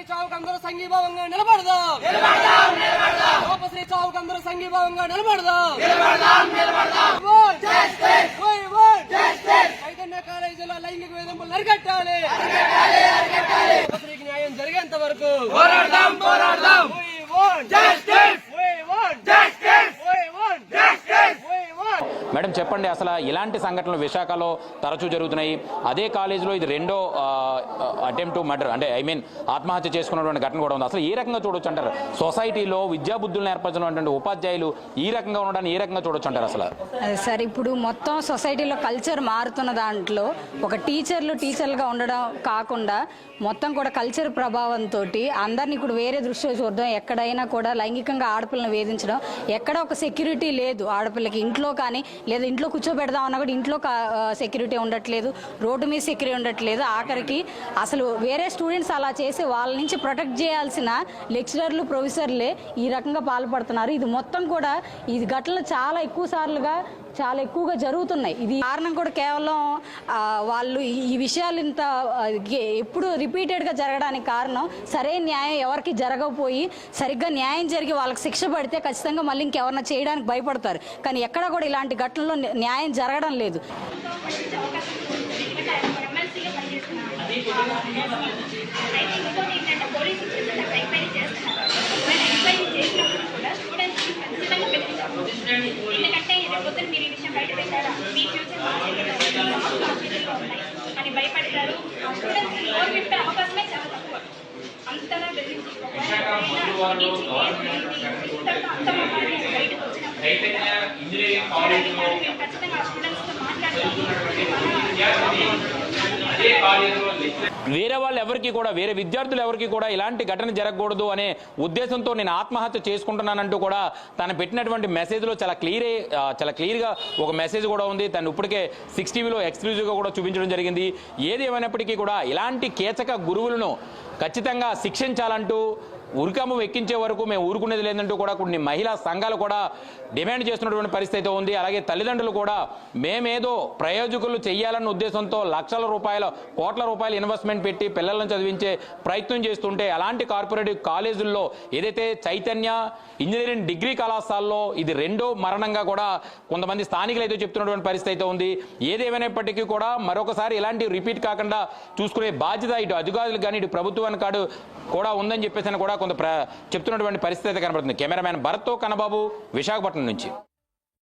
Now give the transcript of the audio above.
లోపశ్రీ చావుకు అందరూ సంఘీభావంగా నిలబడదాం. లోపశ్రీ చావుకు అందరూ సంఘీభావంగా నిలబడదాం. చైతన్య కాలేజీలో లైంగిక వేధింపులు అరికట్టాలి. లోపశ్రీకి న్యాయం జరిగేంత వరకు. పోరాడదాం పోరాడదాం. మేడం చెప్పండి అసలు ఇలాంటి సంఘటనలు విశాఖలో తరచూ జరుగుతున్నాయి. అదే కాలేజీలో ఇది రెండో అటెంప్ట్ టు మర్డర్ అంటే ఐ మీన్ ఆత్మహత్య చేసుకున్నటువంటి ఘటన కూడా ఉంది. అసలు ఏ రకంగా చూడొచ్చు అంటారు. సొసైటీలో విద్యాబుద్ధులు నేర్పించినటువంటి ఉపాధ్యాయులు ఈ రకంగా ఉండడానికి ఏ రకంగా చూడొచ్చు అంటారు అసలు. సార్ ఇప్పుడు మొత్తం సొసైటీలో కల్చర్ మారుతున్న దాంట్లో ఒక టీచర్లు టీచర్లుగా ఉండడం కాకుండా మొత్తం కూడా కల్చర్ ప్రభావంతో అందరినీ ఇప్పుడు వేరే దృష్టిలో చూడడం ఎక్కడైనా కూడా లైంగికంగా ఆడపిల్లని వేధించడం ఎక్కడ ఒక సెక్యూరిటీ లేదు ఆడపిల్లకి. ఇంట్లో కానీ లేదా ఇంట్లో కూర్చోబెడదాం అన్నా కూడా ఇంట్లో సెక్యూరిటీ ఉండట్లేదు రోడ్డు మీద సెక్యూరిటీ ఉండట్లేదు. ఆఖరికి అసలు వేరే స్టూడెంట్స్ అలా చేసి వాళ్ళ నుంచి ప్రొటెక్ట్ చేయాల్సిన లెక్చరర్లు ప్రొఫెసర్లే ఈ రకంగా పాల్పడుతున్నారు. ఇది మొత్తం కూడా ఇది ఘటనలు చాలా ఎక్కువ సార్లుగా చాలా ఎక్కువగా జరుగుతున్నాయి. ఇది కారణం కూడా కేవలం వాళ్ళు ఈ- విషయాలు ఇంత ఎప్పుడు రిపీటెడ్గా జరగడానికి కారణం సరైన న్యాయం ఎవరికి జరగకపోయి సరిగ్గా న్యాయం జరిగి వాళ్ళకి శిక్ష పడితే ఖచ్చితంగా మళ్ళీ ఇంకెవరన్నా చేయడానికి భయపడతారు. కానీ ఎక్కడ కూడా ఇలాంటి ఘటనలో న్యాయం జరగడం లేదు. ఎందుకంటే పొద్దున మీరు ఈ విషయం బయట పెట్టారా? మీ ఫ్యూచర్ మా చేతిలో ఉంది, మా మా చేతిలో ఉన్నాయి అని భయపడతారు. స్టూడెంట్స్ అవకాశమే చాలా తక్కువ. అంతగా బెదిరించి బయటకు వచ్చినప్పుడు ఖచ్చితంగా ఆ స్టూడెంట్స్తో మాట్లాడతాము వేరే వాళ్ళు ఎవరికి కూడా వేరే విద్యార్థులు ఎవరికి కూడా ఇలాంటి ఘటన జరగకూడదు అనే ఉద్దేశంతో నేను ఆత్మహత్య చేసుకుంటున్నానంటూ కూడా తను పెట్టినటువంటి మెసేజ్లో చాలా క్లియర్ చాలా క్లియర్గా ఒక మెసేజ్ కూడా ఉంది. తను ఇప్పటికే సిక్స్ టీవీలో ఎక్స్క్లూజివ్గా కూడా చూపించడం జరిగింది. ఏది ఏమైనప్పటికీ కూడా ఇలాంటి కేచక గురువులను ఖచ్చితంగా శిక్షించాలంటూ ఉరికమ్మ ఎక్కించే వరకు మేము ఊరుకునేది లేదంటూ కూడా కొన్ని మహిళా సంఘాలు కూడా డిమాండ్ చేస్తున్నటువంటి పరిస్థితి అయితే ఉంది. అలాగే తల్లిదండ్రులు కూడా మేమేదో ప్రయోజకులు చేయాలన్న ఉద్దేశంతో లక్షల రూపాయల కోట్ల రూపాయల ఇన్వెస్ట్మెంట్ పెట్టి పిల్లలను చదివించే ప్రయత్నం చేస్తుంటే అలాంటి కార్పొరేటివ్ కాలేజీల్లో ఏదైతే చైతన్య ఇంజనీరింగ్ డిగ్రీ కళాశాలలో ఇది రెండో మరణంగా కూడా కొంతమంది స్థానికులు అయితే చెప్తున్నటువంటి పరిస్థితి అయితే ఉంది. ఏదేమైనప్పటికీ కూడా మరొకసారి ఇలాంటి రిపీట్ కాకుండా చూసుకునే బాధ్యత ఇటు అధికారులు కానీ ఇటు ప్రభుత్వానికి కాడు కూడా ఉందని చెప్పేసి అని కూడా కొంత చెప్తున్నటువంటి పరిస్థితి అయితే కనబడుతుంది. కెమెరామ్యాన్ భరత్తో కన్నబాబు విశాఖపట్నం నుంచి.